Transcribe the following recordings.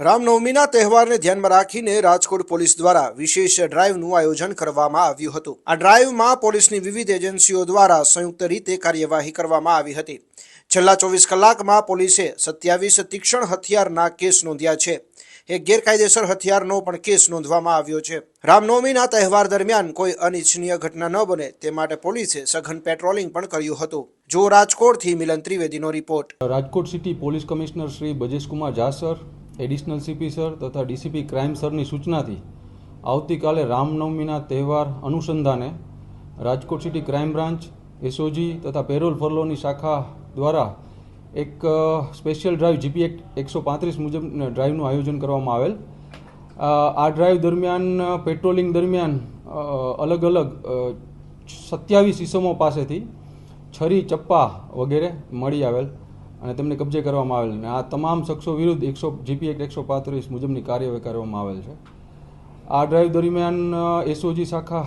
રામનવમીના તહેવારને ધ્યાનમાં રાખીને રાજકોટ પોલીસ દ્વારા વિશેષ ડ્રાઈવનું આયોજન કરવામાં આવ્યું હતું. આ ડ્રાઈવમાં પોલીસની વિવિધ એજન્સીઓ દ્વારા સંયુક્ત રીતે કાર્યવાહી કરવામાં આવી હતી. છેલ્લા ચોવીસ કલાકમાં પોલીસે સત્યાવીસ તીક્ષ્ણ હથિયારના કેસ નોંધ્યા છે. એક ગેરકાયદેસર હથિયારનો પણ કેસ નોંધવામાં આવ્યો છે. રામનવમીના તહેવાર દરમિયાન કોઈ અનિચ્છનીય ઘટના ન બને તે માટે પોલીસે સઘન પેટ્રોલિંગ પણ કર્યું હતું. જો રાજકોટથી Milan ત્રિવેદીનો report. Rajkot city police commissioner Shri Brajeshkumar Jha sir additional CP sir તથા ડીસીપી ક્રાઇમ સરની સૂચનાથી આવતીકાલે રામનવમીના તહેવાર અનુસંધાને Rajkot city crime branch, SOG તથા પેરોલ ફરલોની શાખા દ્વારા એક સ્પેશિયલ ડ્રાઈવ જીપી એક્ટ એકસો પાંત્રીસ મુજબ ડ્રાઈવનું આયોજન કરવામાં આવેલ. આ ડ્રાઈવ દરમિયાન પેટ્રોલિંગ દરમિયાન અલગ અલગ સત્યાવીસ ઇસમો પાસેથી છરી, ચપ્પા વગેરે મળી આવેલ. અને તેમને કબજે કરવામાં આવેલ અને આ તમામ શખ્સો વિરુદ્ધ એકસો, જીપી એક્ટ એકસો પાંત્રીસ મુજબની કાર્યવાહી કરવામાં આવેલ છે. આ ડ્રાઈવ દરમિયાન એસઓજી શાખા,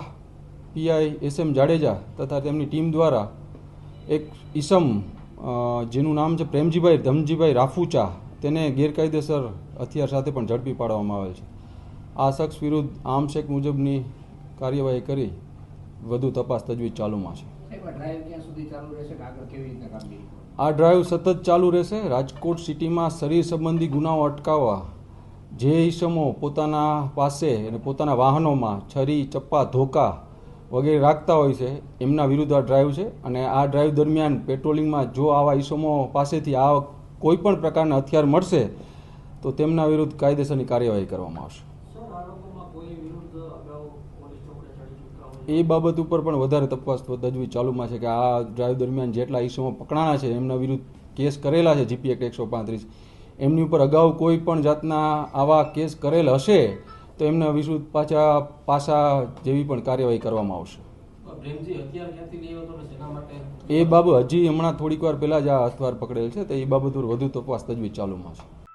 પીઆઈ એસ એમ જાડેજા તથા તેમની ટીમ દ્વારા એક ઈસમ જેનું નામ છે પ્રેમજીભાઈ, ધમજીભાઈ રાફુચા, તેને ગેરકાયદેસર હથિયાર સાથે પણ ઝડપી પાડવામાં આવેલ છે. આ શખ્સ વિરુદ્ધ આર્મ્સ મુજબની કાર્યવાહી કરી વધુ તપાસ તજવીજ ચાલુમાં છે. આ ડ્રાઈવ સતત ચાલુ રહેશે. રાજકોટ સિટીમાં શરીર સંબંધી ગુનાઓ અટકાવવા જે ઈસમો પોતાના પાસે અને પોતાના વાહનોમાં છરી, ચપ્પા, ધોકા વગેરે રાખતા હોય છે, એમના વિરુદ્ધ આ ડ્રાઈવ છે. અને આ ડ્રાઈવ દરમિયાન પેટ્રોલિંગમાં જો આવા ઈસમો પાસેથી આ કોઈ પણ પ્રકારના હથિયાર મળશે, તો તેમના વિરુદ્ધ કાયદેસરની કાર્યવાહી કરવામાં આવશે. એ બાબત ઉપર પણ વધારે તપાસ તજવીજ ચાલુમાં છે કે આ ડ્રાઈવ દરમિયાન જેટલા ઈસમો પકડાણા છે એમના વિરુદ્ધ કેસ કરેલા છે જીપી એક્ટ એકસો પાંત્રીસ. એમની ઉપર અગાઉ કોઈ પણ જાતના આવા કેસ કરેલ હશે તો એમના વિરુદ્ધ પાછા પાસા જેવી પણ કાર્યવાહી કરવામાં આવશે. એ બાબત હજી હમણાં થોડીક વાર પહેલાં જ આ અથવા પકડેલ છે તો એ બાબત ઉપર વધુ તપાસ તજવીજ ચાલુમાં છે.